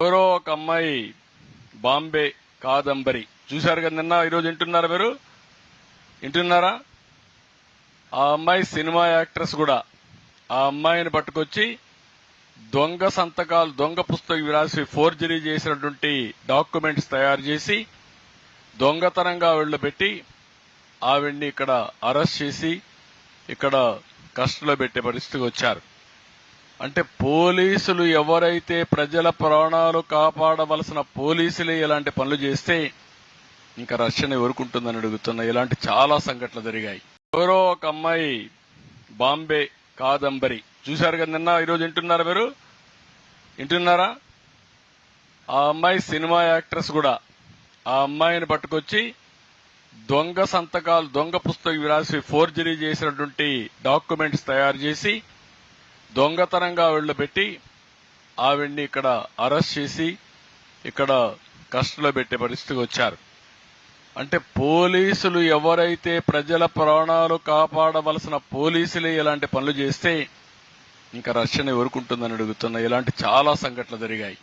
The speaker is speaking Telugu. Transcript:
ఎవరో ఒక అమ్మాయి బాంబే కాదంబరి. చూశారు కదా నిన్న? ఈరోజు వింటున్నారా మీరు? వింటున్నారా? ఆ అమ్మాయి సినిమా యాక్ట్రెస్ కూడా. ఆ అమ్మాయిని పట్టుకొచ్చి దొంగ సంతకాలు దొంగ పుస్తకం రాసి ఫోర్జరీ చేసినటువంటి డాక్యుమెంట్స్ తయారు చేసి దొంగతనంగా వీళ్ళు పెట్టి ఆవిడ్ని ఇక్కడ అరెస్ట్ చేసి ఇక్కడ కస్టడీలో పెట్టే పరిస్థితికి వచ్చారు. అంటే పోలీసులు ఎవరైతే ప్రజల ప్రాణాలు కాపాడవలసిన పోలీసులే ఇలాంటి పనులు చేస్తే ఇంకా రక్షణ ఎవరుకుంటుందని అడుగుతున్నా. ఇలాంటి చాలా సంఘటనలు జరిగాయి. ఎవరో ఒక అమ్మాయి బాంబే కాదంబరి. చూశారు కదా నిన్న? ఈరోజు వింటున్నారా మీరు? వింటున్నారా? ఆ అమ్మాయి సినిమా యాక్ట్రెస్ కూడా. ఆ అమ్మాయిని పట్టుకొచ్చి దొంగ సంతకాలు దొంగ పుస్తకం రాసి ఫోర్జరీ చేసినటువంటి డాక్యుమెంట్స్ తయారు చేసి దొంగతనంగా ఆవిడ పెట్టి ఆవిడ్ని ఇక్కడ అరెస్ట్ చేసి ఇక్కడ కస్టడీలో పెట్టే పరిస్థితికి వచ్చారు. అంటే పోలీసులు ఎవరైతే ప్రజల ప్రాణాలు కాపాడవలసిన పోలీసులే ఇలాంటి పనులు చేస్తే ఇంకా రక్షణ ఎవరుకుంటుందని అడుగుతున్న. ఇలాంటి చాలా సంఘటనలు జరిగాయి.